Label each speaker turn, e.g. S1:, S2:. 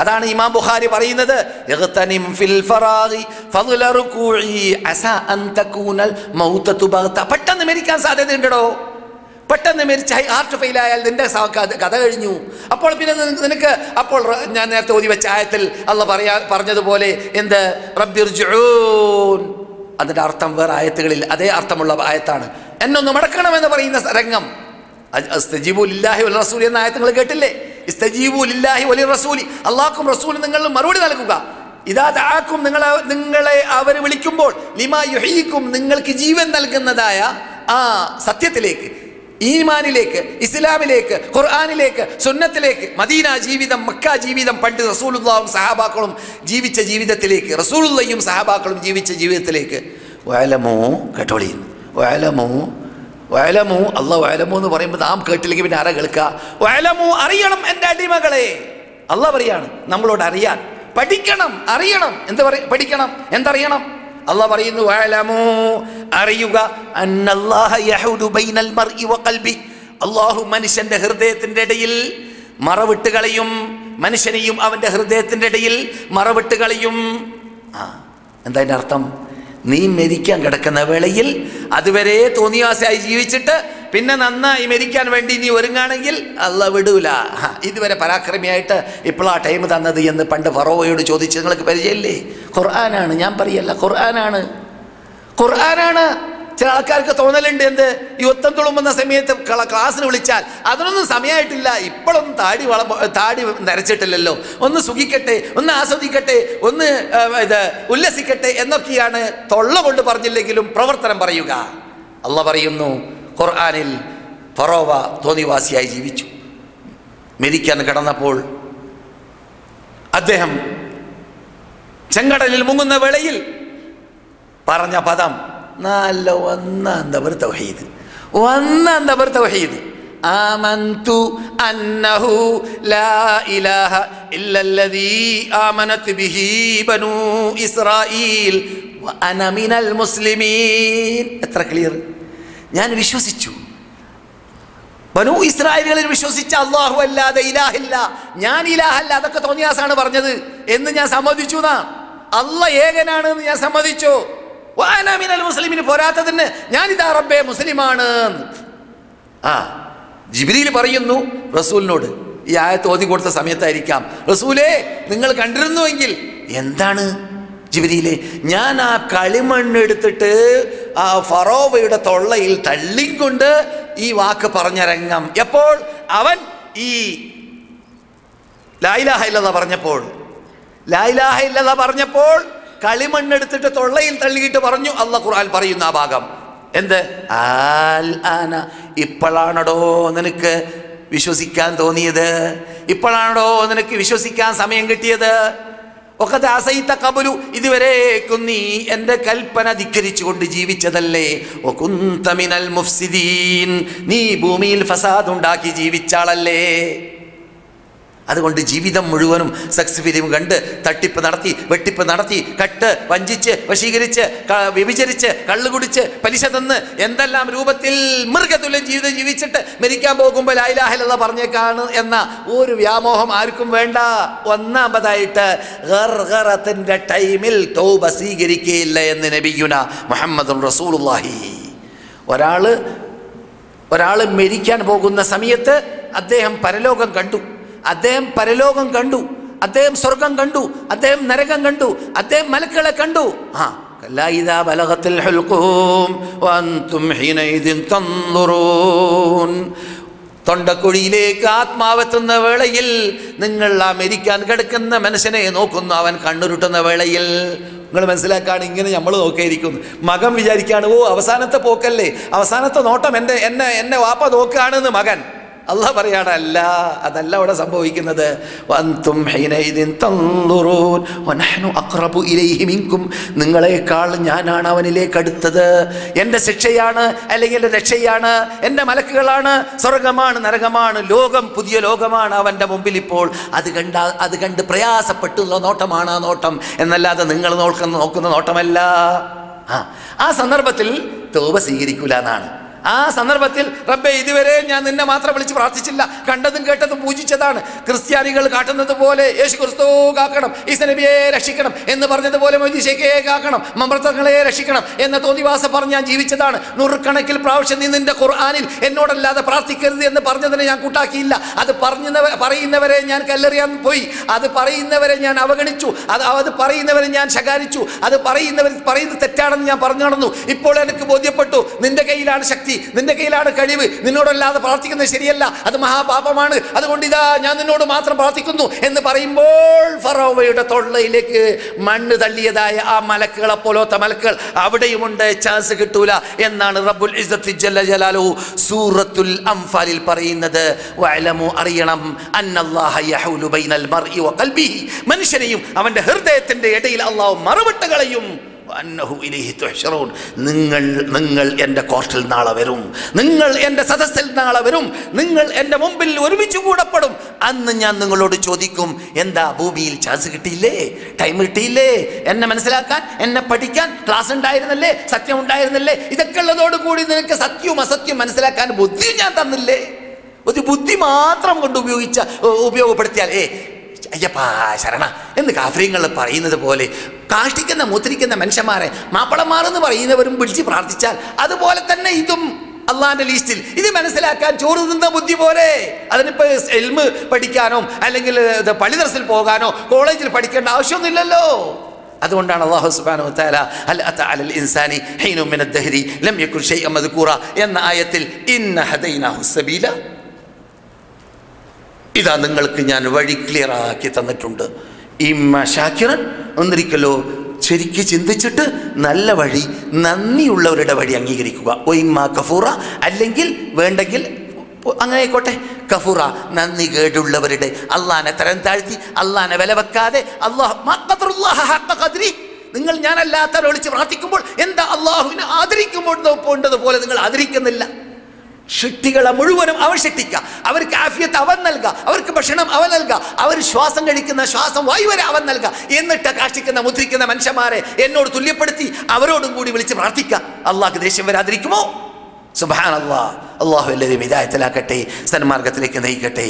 S1: അതാണ് ഇമാം ബുഖാരി പറയുന്നത്. "ഇഗ്തനിം ഫിൽ ഫറാഗി ഫദ്ല റുകൂഇ അസാ അൻ തകൂനൽ പെട്ടെന്ന് മരിക്കാൻ സാധ്യതയുണ്ടോ പെട്ടെന്ന് മരിച്ച ഹാർട്ട് ഫെയിൽ ആയാൽ നിന്റെ കഥ കഴിഞ്ഞു. അപ്പോൾ പിന്നെ നിനക്ക് അപ്പോൾ ഞാൻ നേരത്തെ ഓതി വെച്ച ആയത്തിൽ അല്ല പറയാ പറഞ്ഞതുപോലെ എന്ത്? റബ്ബിർ അതിന്റെ അർത്ഥം വേറെ ആയത്തുകളിൽ അതേ അർത്ഥമുള്ള ആയത്താണ്. എന്നൊന്ന് മടക്കണമെന്ന് പറയുന്ന രംഗം. വൽ റസൂൽ എന്ന ആയത്ത് നിങ്ങൾ കേട്ടില്ലേ? അള്ളാഹ്ക്കും റസൂലും. നിങ്ങൾ മറുപടി നൽകുക. ഇതാ താക്കും നിങ്ങളെ നിങ്ങളെ അവർ വിളിക്കുമ്പോൾ ലിമാ യുഹീക്കും നിങ്ങൾക്ക് ജീവൻ നൽകുന്നതായ ആ സത്യത്തിലേക്ക് ഈമാനിലേക്ക് ഇസ്ലാമിലേക്ക് ഖുർആാനിലേക്ക് സുന്നത്തിലേക്ക് മദീന ജീവിതം മക്ക ജീവിതം പണ്ട് റസൂലുള്ളാഹും സഹാബാക്കളും ജീവിച്ച ജീവിതത്തിലേക്ക് റസൂലുള്ളയും സഹാബാക്കളും ജീവിച്ച ജീവിതത്തിലേക്ക്. വയലമോ കേട്ടോളീൻ വയലമോ വയലമു അല്ല വയലമു എന്ന് പറയുമ്പോൾ നാം കേട്ടില്ലെങ്കിൽ പിന്നെ ആരാ കേൾക്കുക? വയലമു അറിയണം എന്റെ അടിമകളെ. അല്ല പറയാണ് നമ്മളോട് അറിയാൻ. പഠിക്കണം അറിയണം. എന്ത് പറയ പഠിക്കണം എന്തറിയണം? അല്ല പറയുന്നു വയലമു അറിയുക. അള്ളാഹു മനുഷ്യന്റെ ഹൃദയത്തിന്റെ ഇടയിൽ മറവിട്ട് കളയും. മനുഷ്യനെയും അവന്റെ ഹൃദയത്തിന്റെ ഇടയിൽ മറവിട്ട് കളയും. ആ എന്താ അർത്ഥം? നീ മരിക്കാൻ കിടക്കുന്ന വേളയിൽ അതുവരെ തോന്നിയാസയായി ജീവിച്ചിട്ട് പിന്നെ നന്നായി മരിക്കാൻ വേണ്ടി നീ ഒരുങ്ങാണെങ്കിൽ അല്ല വിടൂല. ഇതുവരെ പരാക്രമിയായിട്ട് ഇപ്പോഴാ ടൈം തന്നത് എന്ന് പണ്ട് ഫറോവയോട് ചോദിച്ച് നിങ്ങൾക്ക് പരിചയമില്ലേ? ഖുർആനാണ് ഞാൻ പറയല്ല ഖുർആനാണ്. ഖുർആനാണ് ചില ആൾക്കാർക്ക് തോന്നലുണ്ട് എന്ത്? ഈ ഒത്തം തുളുമ്പുന്ന സമയത്ത് ക്ല- ക്ലാസ്സിന് വിളിച്ചാൽ അതിനൊന്നും സമയമായിട്ടില്ല ഇപ്പോഴൊന്നും താടി വള താടി നരച്ചിട്ടില്ലല്ലോ. ഒന്ന് സുഖിക്കട്ടെ ഒന്ന് ആസ്വദിക്കട്ടെ ഒന്ന് ഇത് ഉല്ലസിക്കട്ടെ എന്നൊക്കെയാണ് തൊള്ള കൊണ്ട് പറഞ്ഞില്ലെങ്കിലും പ്രവർത്തനം പറയുക. അല്ല പറയുന്നു ഖുർആാനിൽ ഫറോവ തോന്നിവാസിയായി ജീവിച്ചു. മരിക്കാൻ കിടന്നപ്പോൾ അദ്ദേഹം ചെങ്കടലിൽ മുങ്ങുന്ന വേളയിൽ പറഞ്ഞ പദം നല്ല ഒന്നാം നമ്പർ തൗഹീദ്. ഒന്നാം നമ്പർ തൗഹീദ്. ആമന്തു അന്നഹു ലാ ഇലാഹ ഇല്ലല്ലദീ ആമനത് ബിഹി ബനൂ ഇസ്രായീൽ വഅന മിനൽ മുസ്ലിമീൻ. എത്ര ക്ലിയർ ഞാൻ വിശ്വസിച്ചു. ബനു ഇസ്രായേലുകളിൽ വിശ്വസിച്ച അള്ളാഹു അല്ലാതെ ഇലാഹില്ല. ഞാൻ ഇലാഹല്ല അതൊക്കെ തോന്നിയാസാണ് പറഞ്ഞത്. എന്ന് ഞാൻ സമ്മതിച്ചു എന്നാ അല്ല ഏകനാണ് എന്ന് ഞാൻ സമ്മതിച്ചു. വാന മിനൽ മുസ്ലിമിന് പോരാത്തതിന് ഞാനിതാ റബ്ബെ മുസ്ലിമാണ്. ആ ജിബിലിയിൽ പറയുന്നു റസൂലിനോട് ഈ ആയത്ത് ഓതി കൊടുത്ത സമയത്തായിരിക്കാം. റസൂലേ നിങ്ങൾ കണ്ടിരുന്നുവെങ്കിൽ എന്താണ് ജിബിലിയിലെ ഞാൻ ആ കളിമണ്ണെടുത്തിട്ട് ആ ഫറോവയുടെ തൊള്ളയിൽ തള്ളിക്കൊണ്ട് ഈ വാക്ക് പറഞ്ഞ രംഗം എപ്പോൾ? അവൻ ഈ ലായിലാഹ ഇല്ലത പറഞ്ഞപ്പോൾ. ലായിലാഹ ഇല്ലത പറഞ്ഞപ്പോൾ കളിമണ്ണെടുത്തിട്ട് തൊള്ളയിൽ തള്ളിയിട്ട് പറഞ്ഞു അല്ല ഖുർആൻ പറയുന്ന ആ ഭാഗം. എന്ത്? ആൽ ആന ഇപ്പോഴാണടോ നിനക്ക് വിശ്വസിക്കാൻ തോന്നിയത്? ഇപ്പോഴാണോ നിനക്ക് വിശ്വസിക്കാൻ സമയം കിട്ടിയത്? ഒക്കെ ദാസയിത്ത കബുലു ഇതുവരേക്കും നീ എന്റെ കൽപ്പന ധിക്കരിച്ചുകൊണ്ട് ജീവിച്ചതല്ലേ? ഒക്കുന്തമിനൽ മുഫ്സിദീൻ നീ ഭൂമിയിൽ ഫസാദ് ഉണ്ടാക്കി ജീവിച്ചാളല്ലേ? അതുകൊണ്ട് ജീവിതം മുഴുവനും സെക്സ് ഫിലിം കണ്ട് തട്ടിപ്പ് നടത്തി വെട്ടിപ്പ് നടത്തി കട്ട് വഞ്ചിച്ച് വശീകരിച്ച് വ്യഭിചരിച്ച് കള്ളുകുടിച്ച് പലിശ തന്ന് എന്തെല്ലാം രൂപത്തിൽ മൃഗതുല്യം ജീവിതം ജീവിച്ചിട്ട് മരിക്കാൻ പോകുമ്പോൾ ലായിലാഹിലുള്ള പറഞ്ഞേക്കാണ് എന്ന ഒരു വ്യാമോഹം ആർക്കും വേണ്ട. ഒന്നാമതായിട്ട് ഗർഗറത്തിന്റെ ടൈമിൽ തൗബ സ്വീകരിക്കുകയില്ല എന്ന് നബിയുന മുഹമ്മദ് റസൂലുള്ളാഹി. ഒരാൾ ഒരാൾ മരിക്കാൻ പോകുന്ന സമയത്ത് അദ്ദേഹം പരലോകം കണ്ടു. അദ്ദേഹം പരലോകം കണ്ടു അദ്ദേഹം സ്വർഗം കണ്ടു അദ്ദേഹം നരകം കണ്ടു അദ്ദേഹം മലക്കളെ കണ്ടു. ആ തൊണ്ടക്കുഴിയിലേക്ക് ആത്മാവെത്തുന്ന വേളയിൽ നിങ്ങൾ ആ മരിക്കാൻ കിടക്കുന്ന മനുഷ്യനെ നോക്കുന്നു അവൻ കണ്ണുരുട്ടുന്ന വേളയിൽ. നിങ്ങൾ മനസ്സിലാക്കാണ് ഇങ്ങനെ നമ്മൾ നോക്കിയിരിക്കുന്നു. മകൻ വിചാരിക്കുകയാണ് ഓ അവസാനത്തെ പോക്കല്ലേ അവസാനത്തെ നോട്ടം എന്റെ എന്നെ എന്നെ വാപ്പ നോക്കുകയാണെന്ന് മകൻ. അള്ളാഹ് പറയാണ് അല്ല അതല്ല അവിടെ സംഭവിക്കുന്നത്. നിങ്ങളെക്കാൾ ഞാനാണ് അവനിലേക്ക് അടുത്തത്. എന്റെ ശിക്ഷയാണ് അല്ലെങ്കിൽ എന്റെ രക്ഷയാണ് എന്റെ മലക്കുകളാണ് സ്വർഗമാണ് നരകമാണ് ലോകം പുതിയ ലോകമാണ് അവന്റെ മുമ്പിൽ ഇപ്പോൾ. അത് കണ്ട അത് കണ്ട് പ്രയാസപ്പെട്ടുള്ള നോട്ടമാണ് ആ നോട്ടം. എന്നല്ലാതെ നിങ്ങൾ നോക്കുന്ന നോക്കുന്ന നോട്ടമല്ല. ആ സന്ദർഭത്തിൽ തോപ സ്വീകരിക്കൂല എന്നാണ്. ആ സന്ദർഭത്തിൽ റബ്ബെ ഇതുവരെ ഞാൻ നിന്നെ മാത്രം വിളിച്ച് പ്രാർത്ഥിച്ചില്ല. കണ്ടതും കേട്ടതും പൂജിച്ചതാണ്. ക്രിസ്ത്യാനികൾ കാട്ടുന്നത് പോലെ യേശു ക്രിസ്തു കാക്കണം. ഈസനബിയെ രക്ഷിക്കണം എന്ന് പറഞ്ഞതുപോലെ മൊയ്തീശയ്ക്കയെ കാക്കണം. മമൃതങ്ങളെ രക്ഷിക്കണം എന്ന തോന്നിവാസ പറഞ്ഞ് ഞാൻ ജീവിച്ചതാണ്. നൂറുകണക്കിൽ പ്രാവശ്യം നീ നിന്റെ ഖുർആാനിൽ എന്നോടല്ലാതെ പ്രാർത്ഥിക്കരുത് എന്ന് പറഞ്ഞതിനെ ഞാൻ കൂട്ടാക്കിയില്ല. അത് പറഞ്ഞവ പറയുന്നവരെ ഞാൻ കല്ലെറിയാൻ പോയി. അത് പറയുന്നവരെ ഞാൻ അവഗണിച്ചു. അത് അത് പറയുന്നവരെ ഞാൻ ശകാരിച്ചു. അത് പറയുന്നവർ പറയുന്നത് തെറ്റാണെന്ന് ഞാൻ പറഞ്ഞു നടന്നു. ഇപ്പോൾ എനിക്ക് ബോധ്യപ്പെട്ടു. നിന്റെ കയ്യിലാണ് ശക്തി നിന്റെ കയ്യിലാണ് കഴിവ്. നിന്നോടല്ലാതെ പ്രാർത്ഥിക്കുന്നത് ശരിയല്ല. അത് മഹാപാപമാണ്. അതുകൊണ്ട് ഇതാ ഞാൻ നിന്നോട് മാത്രം പ്രാർത്ഥിക്കുന്നു എന്ന് പറയുമ്പോൾ ഫറോവയുടെ തൊള്ളയിലേക്ക് മണ്ണ് തള്ളിയതായ ആ മലക്കുകളെ പോലത്തെ മലക്കുകൾ അവിടെയുമുണ്ട്. ചാൻസ് കിട്ടൂല എന്നാണ് റബ്ബുൽ ജല്ല ജലാലു സൂറത്തുൽ അംഫാലിൽ പറയുന്നത്. വഅലമു അറിയണം അന്നല്ലാഹ യഹൂലു ബൈനൽ മർഇ മനുഷ്യനെയും അവന്റെ ഹൃദയത്തിന്റെ ഇടയിൽ അള്ളാഹു മറുവിട്ട് നിങ്ങൾ നിങ്ങൾ എന്റെ കോർട്ടിൽ നാളെ വരും. നിങ്ങൾ എന്റെ സദസ്സിൽ നാളെ വരും. നിങ്ങൾ എന്റെ മുമ്പിൽ ഒരുമിച്ച് കൂടപ്പെടും. അന്ന് ഞാൻ നിങ്ങളോട് ചോദിക്കും എന്താ ഭൂമിയിൽ ചാൻസ് കിട്ടിയില്ലേ? ടൈം കിട്ടിയില്ലേ? എന്നെ മനസ്സിലാക്കാൻ എന്നെ പഠിക്കാൻ ക്ലാസ് ഉണ്ടായിരുന്നല്ലേ? സത്യം ഉണ്ടായിരുന്നല്ലേ? ഇതൊക്കെ ഉള്ളതോടുകൂടി നിനക്ക് സത്യവും അസത്യവും മനസ്സിലാക്കാൻ ബുദ്ധി ഞാൻ തന്നില്ലേ? ഒരു ബുദ്ധി മാത്രം കൊണ്ട് ഉപയോഗിച്ച ഉപയോഗപ്പെടുത്തിയാൽ ഏ അയ്യപ്പാ ശരണ. എന്ന് കാഫര്യങ്ങൾ പറയുന്നത് പോലെ കാഷ്ടിക്കുന്ന മുദ്രിക്കുന്ന മനുഷ്യന്മാരെ മാപ്പിളമാർ എന്ന് പറയുന്നവരും വിളിച്ച് പ്രാർത്ഥിച്ചാൽ അതുപോലെ തന്നെ ഇതും അള്ളാന്റെ ലിസ്റ്റിൽ ഇത് മനസ്സിലാക്കാൻ ചോറ് തിന്ന ബുദ്ധി പോലെ അതിനിപ്പോ എൽമ് പഠിക്കാനോ അല്ലെങ്കിൽ പള്ളിദർസിൽ പോകാനോ കോളേജിൽ പഠിക്കേണ്ട ആവശ്യമൊന്നുമില്ലല്ലോ. അതുകൊണ്ടാണ് അള്ളാഹു വതആല അൽ അത ഇൻസാനി ഹീനു മിന ദഹരി ലം യകുൻ മദ്കൂറ എന്ന ആയത്തിൽ ഇന്ന ഹദൈനാഹു സബീല. ഇതാ നിങ്ങൾക്ക് ഞാൻ വഴി ക്ലിയർ ആക്കി തന്നിട്ടുണ്ട്. ഈ മഷാക്കിറൻ ഒന്നിരിക്കലോ? ശരിക്ക് ചിന്തിച്ചിട്ട് നല്ല വഴി നന്ദിയുള്ളവരുടെ വഴി അംഗീകരിക്കുക. ഒയിമ്മ കഫൂറ അല്ലെങ്കിൽ വേണ്ടെങ്കിൽ അങ്ങനെ ആയിക്കോട്ടെ. കഫൂറ നന്ദി കേടുള്ളവരുടെ അള്ളാനെ തരം താഴ്ത്തി അള്ളാനെ വില വെക്കാതെ നിങ്ങൾ ഞാനല്ലാത്തവരെ വിളിച്ച് പ്രാർത്ഥിക്കുമ്പോൾ എന്താ അള്ളാഹുവിനെ ആദരിക്കുമ്പോൾ പോകേണ്ടതുപോലെ നിങ്ങൾ ആദരിക്കുന്നില്ല? ഷിട്ടികളെ മുഴുവനും അവൻ ശക്തിക്കുക അവർക്ക് ആഫിയത്ത് അവൻ നൽകുക. അവർക്ക് ഭക്ഷണം അവൻ നൽകുക. അവർ ശ്വാസം കഴിക്കുന്ന ശ്വാസം വായു വരെ അവൻ നൽകുക. എന്നിട്ട് കാഷ്ടിക്കുന്ന മുദ്രിക്കുന്ന മനുഷ്യന്മാരെ എന്നോട് തുല്യപ്പെടുത്തി അവരോടും കൂടി വിളിച്ച് പ്രാർത്ഥിക്കുക. അള്ളാഹ് ദേഷ്യം വരാതിരിക്കുമോ? സുബാൻ അള്ളാഹ് അള്ളാഹു എല്ലാവരും വിദായത്തിലാക്കട്ടെ സന്മാർഗത്തിലേക്ക് നയിക്കട്ടെ.